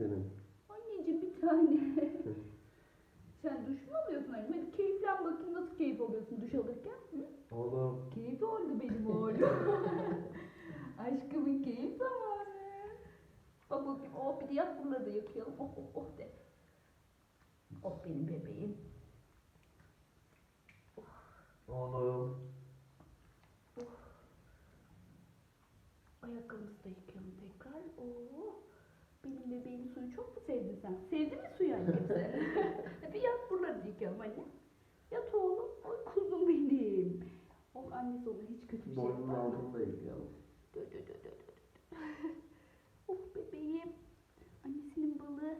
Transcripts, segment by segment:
senin? Anneciğim bir tane. Sen duş mu alıyorsun annem? Hadi keyiflen bakayım nasıl keyif alıyorsun duş alırken? Hı? Oğlum. Keyif oldu benim oğlum. Aşkımın keyif zamanı. Bak bakayım oh bir de yat buraları da yakayalım. Oh oh oh de. Oh benim bebeğim. Oğlum. Ayakkabımızı da yıkayalım tekrar. Oo, benim bebeğim suyu çok mu sevdin sen? Sevdin mi suyu sen? Hadi yat buraları yıkayalım anne. Yat oğlum. Ay kuzum benim. Oh annesi ona hiç kötü bir şey Boynunun yapar mı? altını da yıkayalım. Dö dö dö dö dö. oh bebeğim. Annesinin balığı.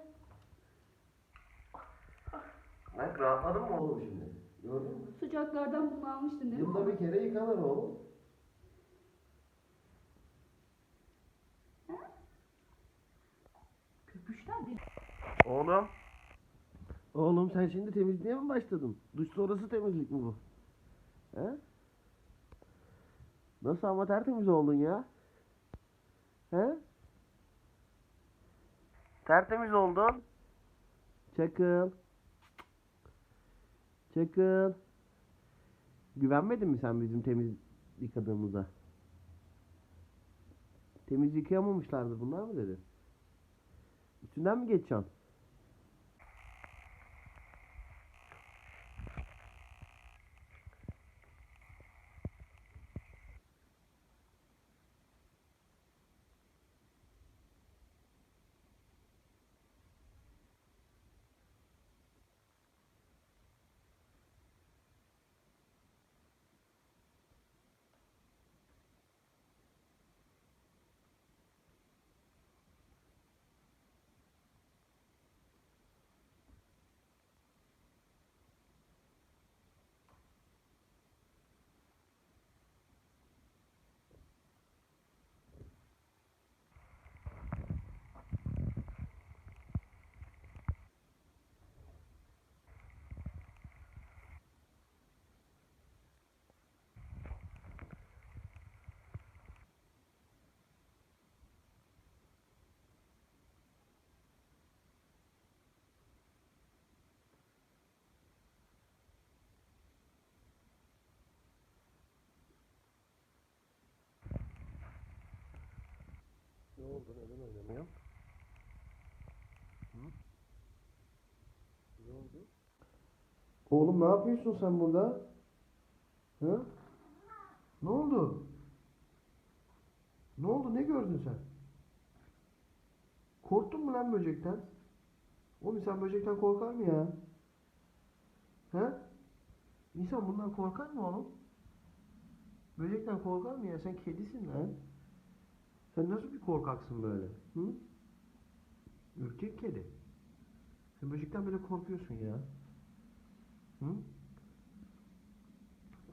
Bak rahatladın mı oğlum şimdi? Gördün mü? Sıcaklardan bunu almıştın değil mi? Yılda bir kere yıkanır oğlum. Köpüşler de. Oğlum. Oğlum sen şimdi temizliğe mi başladın? Duş sonrası temizlik mi bu? He? Nasıl ama tertemiz oldun ya? He? Tertemiz oldun. Çakıl. Çakıl. Güvenmedin mi sen bizim temiz yıkadığımıza? Temiz yıkayamamışlardır bunlar mı dedi? Üstünden mi geçeceksin? Oldu? Neden oynamıyor? Hı? Ne oldu? Oğlum ne yapıyorsun sen burada? Hı? Ne oldu? Ne oldu? Ne gördün sen? Korktun mu lan böcekten? Oğlum sen böcekten korkar mı ya? He? İnsan bundan korkar mı oğlum? Böcekten korkar mı ya? Sen kedisin lan. Sen nasıl bir korkaksın böyle? Hı? Ürkek kedi. Sen böcekten böyle korkuyorsun ya. Hı?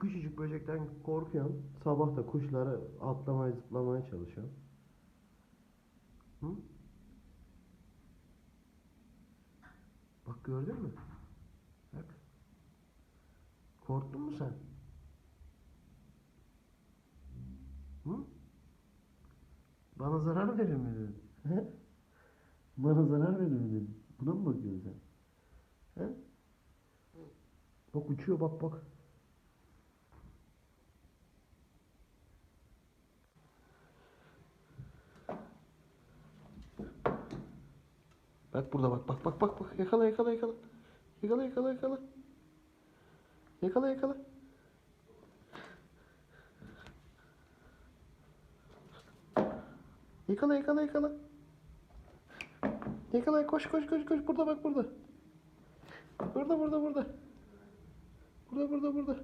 Küçücük böcekten korkuyorsun. Sabah da kuşları atlamaya zıplamaya çalışıyorsun. Hı? Bak gördün mü? Bak. Korktun mu sen? Hı? Bana zarar verir mi dedin? He? Bana zarar verir mi dedin? Buna mı bakıyorsun sen? He? Bak uçuyor bak bak. Bak burada bak bak bak bak bak yakala yakala yakala. Yakala yakala yakala. Yakala yakala. Yakala yakala yakala. Yakala koş koş koş koş burada bak burada. Burada burada burada. Burada burada burada.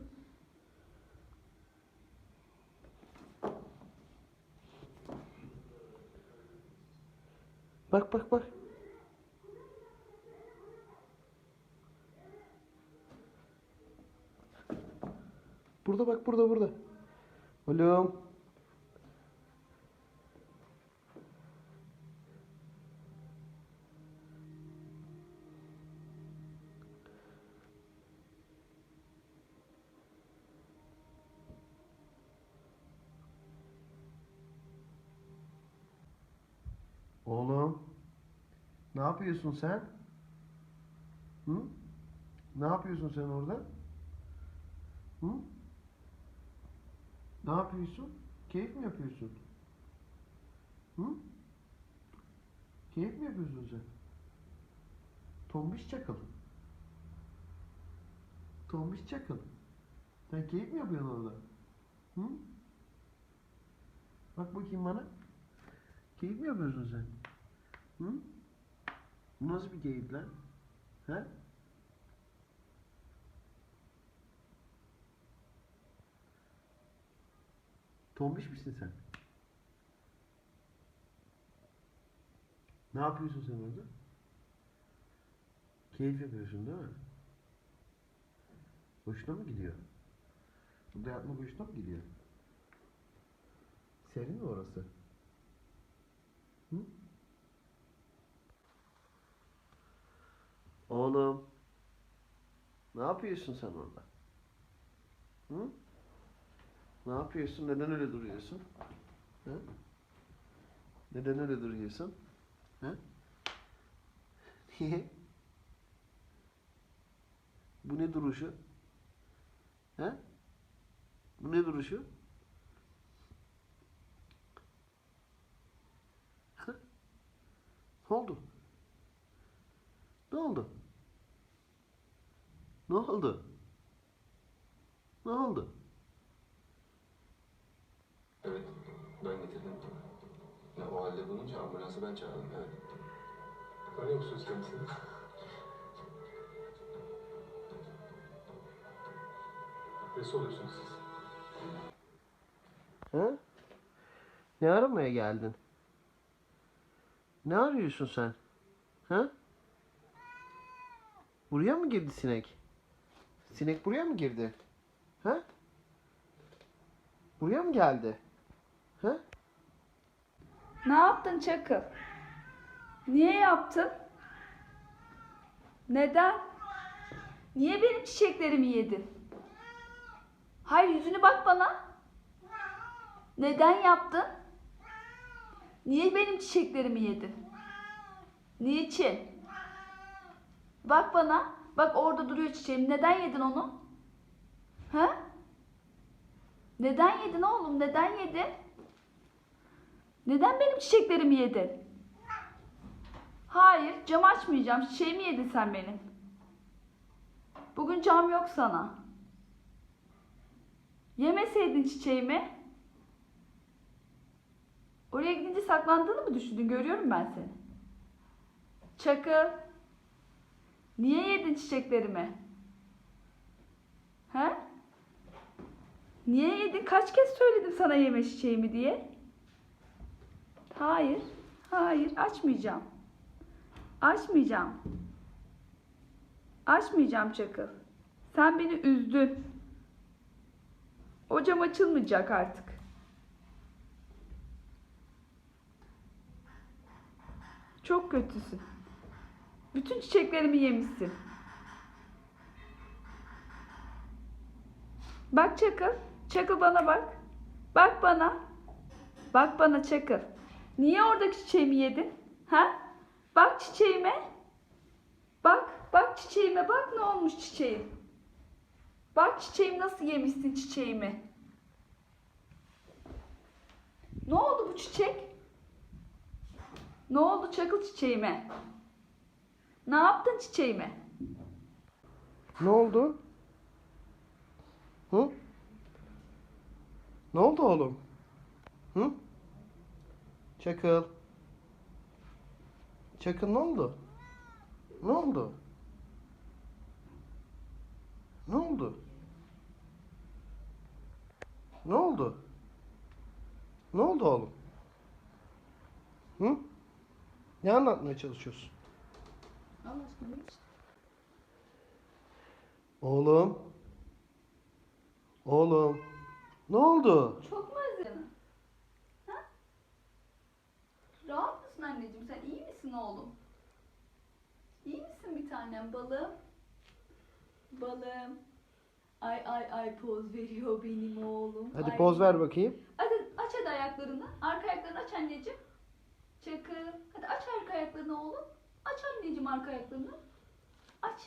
Bak bak bak. Burada bak burada burada. Oğlum. Oğlum. Ne yapıyorsun sen? Hı? Ne yapıyorsun sen orada? Hı? Ne yapıyorsun? Keyif mi yapıyorsun? Hı? Keyif mi yapıyorsun sen? Tombiş çakal. Tombiş çakal. Sen keyif mi yapıyorsun orada? Hı? Bak bakayım bana. Keyif mi yapıyorsun sen? Hı? Bu nasıl bir keyif lan? He? Tombiş misin sen? Ne yapıyorsun sen orada? Keyif yapıyorsun değil mi? Hoşuna mı gidiyor? Burada yatmak hoşuna mı gidiyor? Serin mi orası? Hı? Oğlum. Ne yapıyorsun sen orada? Hı? Ne yapıyorsun? Neden öyle duruyorsun? Hı? Neden öyle duruyorsun? Hı? Niye? Bu ne duruşu? He? Bu ne duruşu? Hı? Ne oldu? Ne oldu? Ne oldu? Ne oldu? Evet, ben getirdim. Ya o halde bulunca ambulansı ben çağırdım, evet. Tanıyor musunuz kendisini? Nesi oluyorsunuz siz? He? Ne aramaya geldin? Ne arıyorsun sen? He? Buraya mı girdi sinek? Sinek buraya mı girdi? He? Buraya mı geldi? He? Ne yaptın Çakıl? Niye yaptın? Neden? Niye benim çiçeklerimi yedin? Hayır yüzünü bak bana. Neden yaptın? Niye benim çiçeklerimi yedin? Niçin? Bak bana. Bak orada duruyor çiçeğim. Neden yedin onu? Ha? Neden yedin oğlum? Neden yedin? Neden benim çiçeklerimi yedin? Hayır, cam açmayacağım. Çiçeğimi yedin sen benim. Bugün cam yok sana. Yemeseydin çiçeğimi. Oraya gidince saklandığını mı düşündün? Görüyorum ben seni. Çakıl. Niye yedin çiçeklerimi? He? Niye yedin? Kaç kez söyledim sana yeme çiçeğimi diye? Hayır. Hayır. Açmayacağım. Açmayacağım. Açmayacağım Çakıl. Sen beni üzdün. O cam açılmayacak artık. Çok kötüsün. Bütün çiçeklerimi yemişsin. Bak Çakıl. Çakıl bana bak. Bak bana. Bak bana Çakıl. Niye oradaki çiçeğimi yedin? Ha? Bak çiçeğime. Bak, bak çiçeğime. Bak ne olmuş çiçeğim. Bak çiçeğim nasıl yemişsin çiçeğimi. Ne oldu bu çiçek? Ne oldu çakıl çiçeğime? Ne yaptın çiçeğime? Ne oldu? Hı? Ne oldu oğlum? Hı? Çakıl. Çakıl ne oldu? Ne oldu? Ne oldu? Ne oldu? Ne oldu oğlum? Hı? Ne anlatmaya çalışıyorsun? İşte. Oğlum. Oğlum. Ne oldu? Çok mu özledin? Ha? Rahat mısın anneciğim? Sen iyi misin oğlum? İyi misin bir tanem balım? Balım. Ay ay ay poz veriyor benim oğlum. Hadi Ay. poz ver bakayım. Hadi aç hadi ayaklarını. Arka ayaklarını aç anneciğim. Çakır. Hadi aç arka ayaklarını oğlum. Aç anneciğim arka ayaklarını. Aç.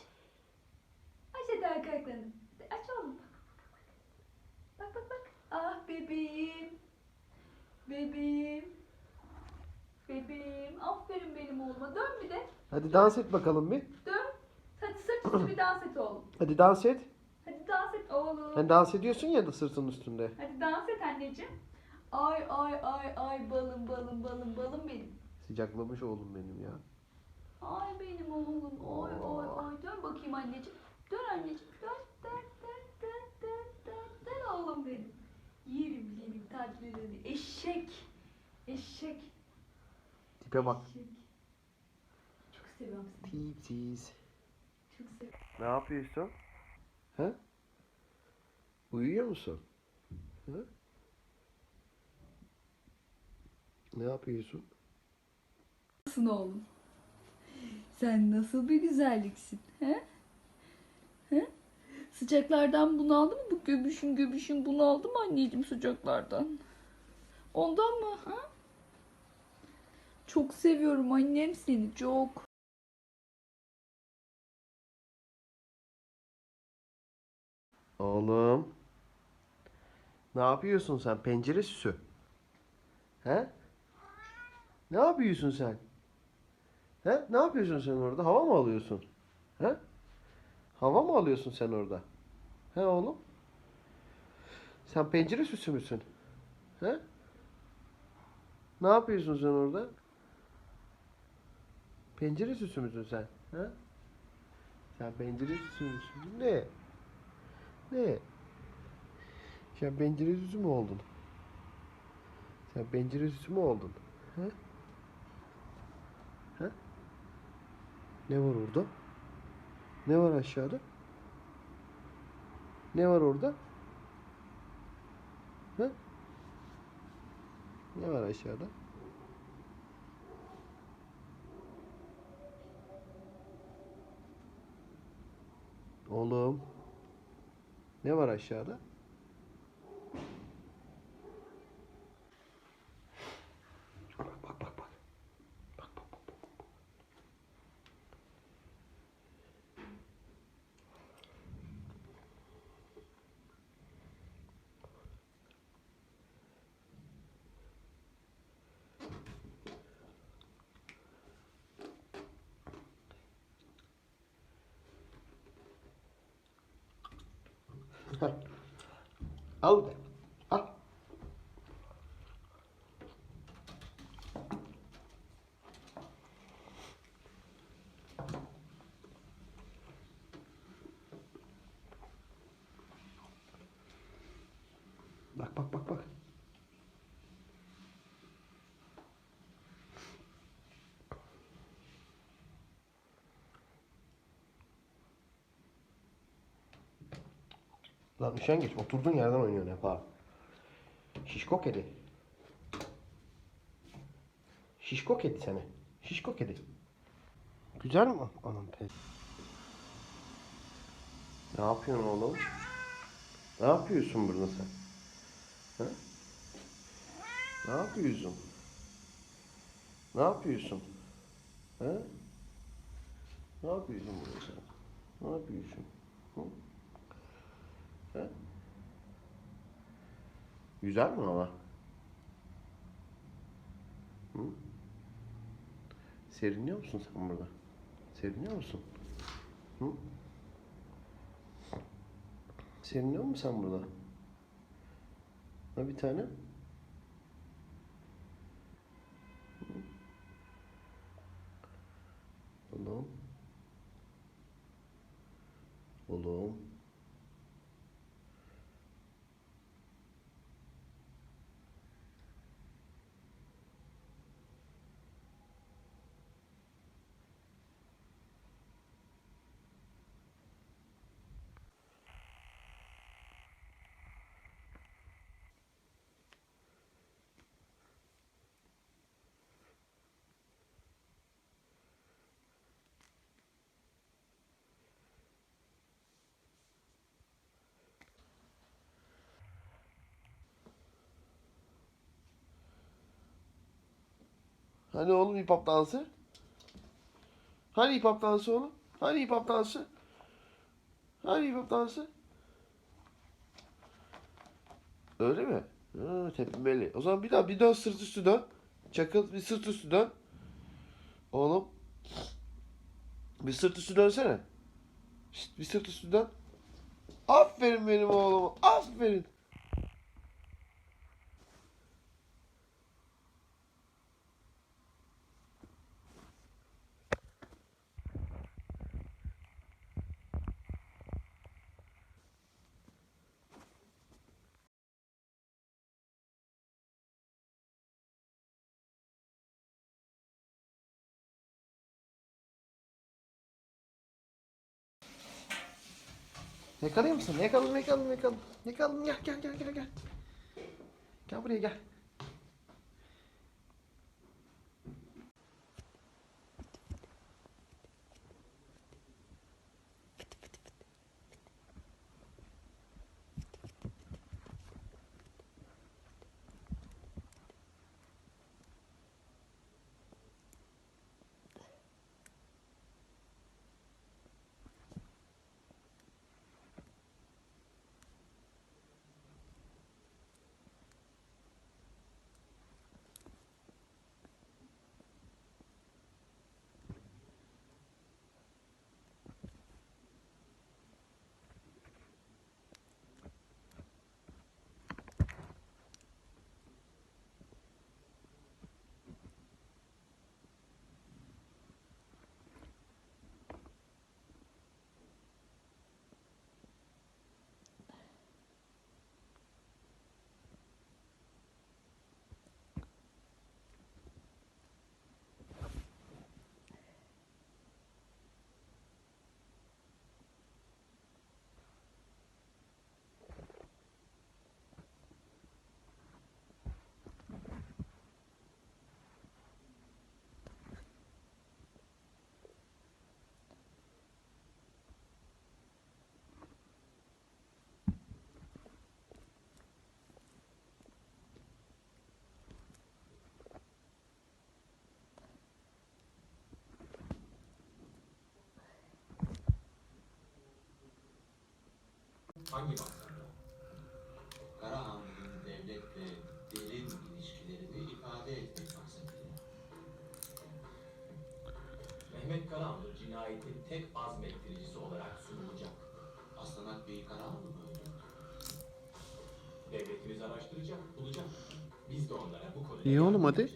Aç hadi arka ayaklarını. Hadi Aç oğlum. Bak bak bak. Ah bebeğim. Bebeğim. Bebeğim. Aferin benim oğluma. Dön bir de. Hadi dans et bakalım bir. Dön. Hadi sırt üstü bir dans et oğlum. Hadi dans et. Hadi dans et oğlum. Sen dans ediyorsun ya da sırtın üstünde. Hadi dans et anneciğim. Ay ay ay ay balım balım balım balım benim. Sıcaklamış oğlum benim ya. Ay benim oğlum. Ay ay ay. Dön bakayım anneciğim. Dön anneciğim. Dön dön dön dön dön dön dön oğlum benim. Yerim yerim tatlılarını. Eşek. Eşek. Tipe bak. Eşek. Çok seviyorum seni. Tipsiz. Çok seviyorum. Ne yapıyorsun? He? Uyuyor musun? He? Ne yapıyorsun? Nasılsın oğlum? Sen nasıl bir güzelliksin, he? He? Sıcaklardan bunaldı mı bu göbüşün göbüşün bunaldı mı anneciğim sıcaklardan? Ondan mı ha? Çok seviyorum annem seni çok. Oğlum. Ne yapıyorsun sen? Pencere süsü. He? Ne yapıyorsun sen? He? Ne yapıyorsun sen orada? Hava mı alıyorsun? He? Hava mı alıyorsun sen orada? He oğlum? Sen pencere süsü müsün? He? Ne yapıyorsun sen orada? Pencere süsü müsün sen? He? Sen pencere süsü müsün? Ne? Ne? Sen pencere süsü mü oldun? Sen pencere süsü mü oldun? He? Ne var orada? Ne var aşağıda? Ne var orada? He? Ne var aşağıda? Oğlum. Ne var aşağıda? Out. Lan üşengeç oturduğun yerden oynuyorsun hep ha. Şişko kedi. Şişko kedi seni. Şişko kedi. Güzel mi? Anam pes. Ne yapıyorsun oğlum? Ne yapıyorsun burada sen? Ha? Ne yapıyorsun? Ne yapıyorsun? Ha? Ne yapıyorsun burada sen? Ne yapıyorsun? Hı? Güzel mi hava? Hı? Seriniyor musun sen burada? Seriniyor musun? Hı? Seriniyor musun sen burada? Ha bir tane? Oğlum. Oğlum. Hani oğlum hip hop dansı? Hani hip hop dansı oğlum? Hani hip hop dansı? Hani hip hop dansı? Öyle mi? Ha, tepinmeli. O zaman bir daha bir daha sırt üstü dön. Çakıl bir sırt üstü dön. Oğlum. Bir sırt üstü dönsene. Şşt, bir sırt üstü dön. Aferin benim oğluma. Aferin. Yakalayayım mısın? Yakalım, yakalım, yakalım. Yakalım, gel, gel, gel, gel, gel. Gel buraya gel. Hangi maksatla? Karahanlı'nın devletle derin ilişkilerini ifade etmek maksadıyla. Mehmet Karahanlı cinayetin tek azmettiricisi olarak sunulacak. Aslanak Bey Karahanlı mı öldürdü? Devletimiz araştıracak, bulacak. Biz de onlara bu konuda... İyi oğlum, hadi.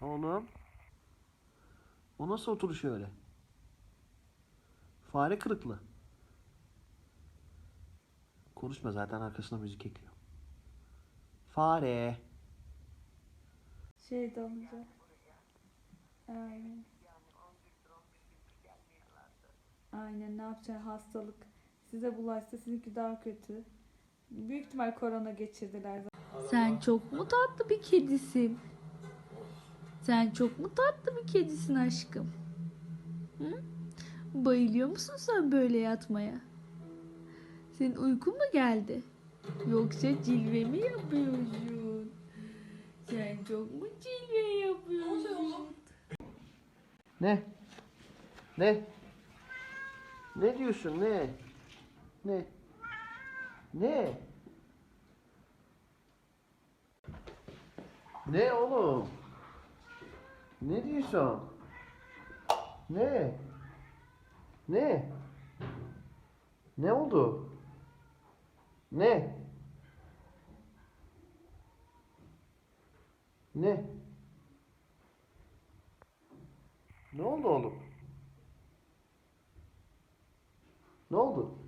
Oğlum. O nasıl oturuş öyle? Fare kırıklı. Konuşma zaten arkasına müzik ekliyor. Fare. Şey olacak. Aynen. Aynen ne yapacaksın hastalık. Size bulaşsa sizinki daha kötü. Büyük ihtimal korona geçirdiler Sen çok mu tatlı bir kedisin? Sen çok mu tatlı bir kedisin aşkım? Hı? Bayılıyor musun sen böyle yatmaya? Senin uykun mu geldi? Yoksa cilve mi yapıyorsun? Sen çok mu cilve yapıyorsun? Ne? Ne? Ne diyorsun ne? Ne? Ne? Ne oğlum? Ne diyorsun? Ne? Ne? Ne oldu? Ne? Ne? Ne oldu oğlum? Ne oldu?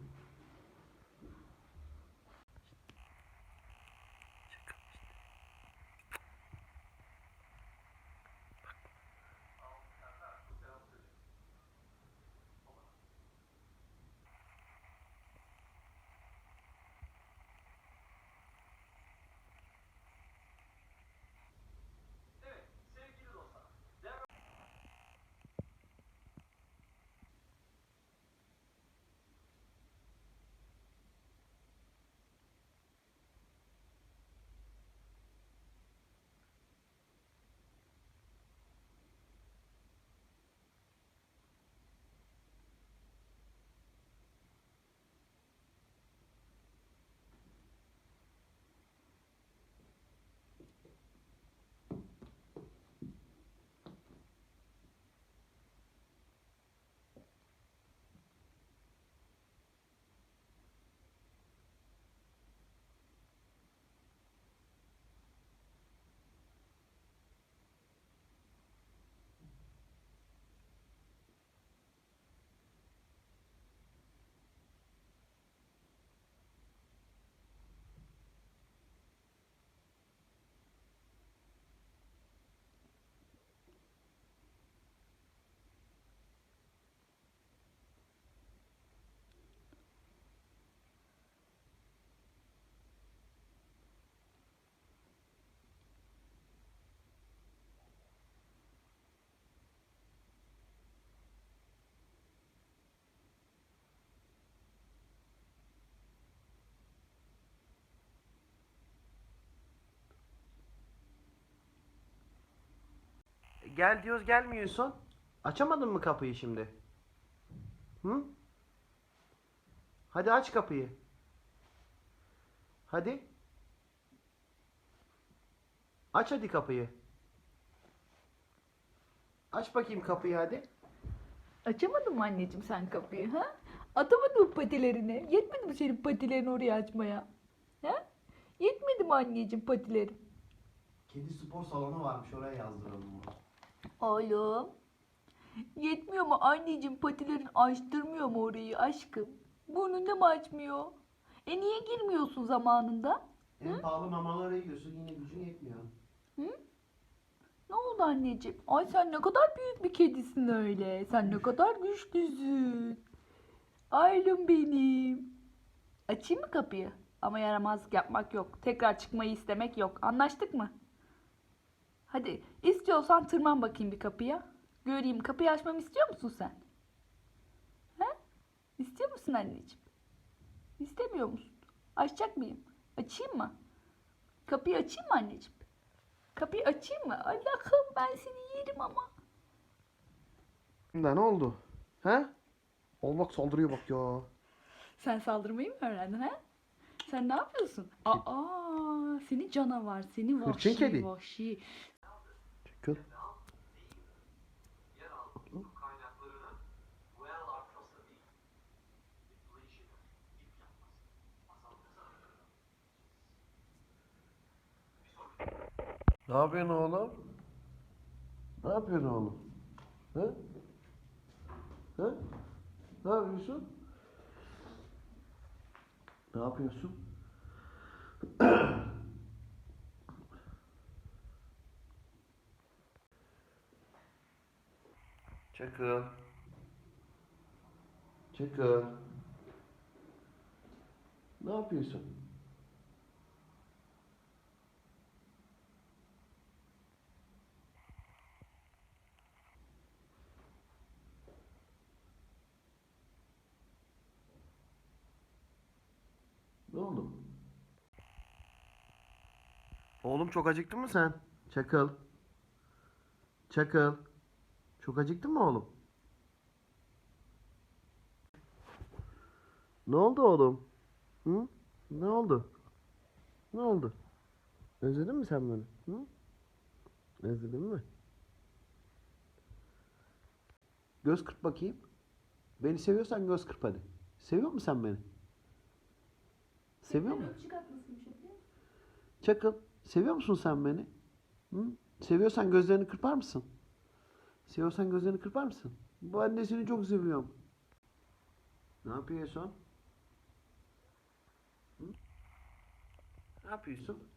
Gel diyoruz gelmiyorsun. Açamadın mı kapıyı şimdi? Hı? Hadi aç kapıyı. Hadi. Aç hadi kapıyı. Aç bakayım kapıyı hadi. Açamadın mı anneciğim sen kapıyı ha? Atamadın mı patilerini? Yetmedi mi senin patilerini oraya açmaya? Ha? Yetmedi mi anneciğim patilerin? Kedi spor salonu varmış oraya yazdıralım bunu. Oğlum. Yetmiyor mu anneciğim patilerin açtırmıyor mu orayı aşkım? Burnunda mı açmıyor? E niye girmiyorsun zamanında? En pahalı mamalara gidiyorsun yine gücün yetmiyor. Ne oldu anneciğim? Ay sen ne kadar büyük bir kedisin öyle. Sen ne kadar güçlüsün. Aylum benim. Açayım mı kapıyı? Ama yaramazlık yapmak yok. Tekrar çıkmayı istemek yok. Anlaştık mı? Hadi istiyorsan tırman bakayım bir kapıya. Göreyim kapıyı açmamı istiyor musun sen? He? İstiyor musun anneciğim? İstemiyor musun? Açacak mıyım? Açayım mı? Kapıyı açayım mı anneciğim? Kapıyı açayım mı? Allah'ım ben seni yerim ama. Ne oldu? He? Ol bak saldırıyor bak ya. Sen saldırmayı mı öğrendin ha? Sen ne yapıyorsun? Aa, seni canavar, seni Hırçın vahşi, kedi. vahşi. Çekil. Ne yapıyorsun oğlum? Ne yapıyorsun oğlum? He? He? Ne yapıyorsun? Ne yapıyorsun? Çakıl. Çakıl. Ne yapıyorsun? Ne oldu? Oğlum çok acıktın mı sen? Çakıl. Çakıl. Çok acıktın mı oğlum? Ne oldu oğlum? Hı? Ne oldu? Ne oldu? Özledin mi sen beni? Hı? Özledin mi? Göz kırp bakayım. Beni seviyorsan göz kırp hadi. Seviyor musun sen beni? Seviyor musun? Yapıyor. Çakıl, seviyor musun sen beni? Hı? Seviyorsan gözlerini kırpar mısın? Seviyorsan gözlerini kırpar mısın? Bu annesini çok seviyorum. Ne yapıyorsun? Hı? Ne yapıyorsun?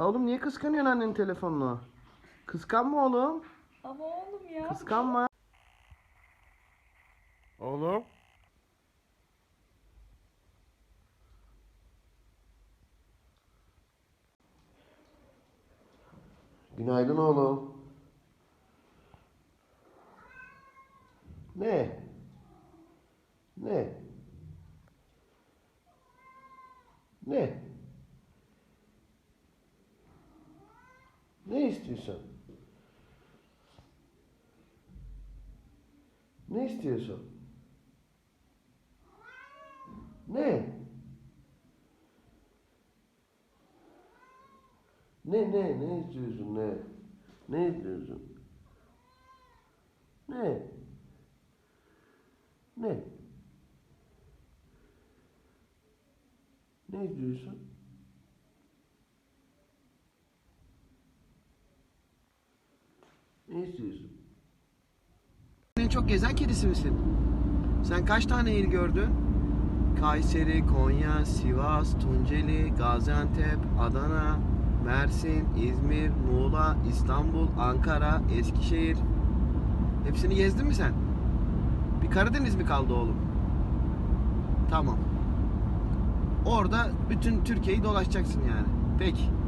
Oğlum niye kıskanıyorsun annenin telefonunu? Kıskanma oğlum. Ama oğlum ya. Kıskanma. Oğlum. Günaydın oğlum. Ne? Ne? Ne? Ne istiyorsun? Ne istiyorsun? Ne? Ne ne ne istiyorsun ne? Ne istiyorsun? Ne? Ne? Ne istiyorsun? Ne istiyorsun? En çok gezen kedisi misin? Sen kaç tane il gördün? Kayseri, Konya, Sivas, Tunceli, Gaziantep, Adana, Mersin, İzmir, Muğla, İstanbul, Ankara, Eskişehir. Hepsini gezdin mi sen? Bir Karadeniz mi kaldı oğlum? Tamam. Orada bütün Türkiye'yi dolaşacaksın yani. Peki.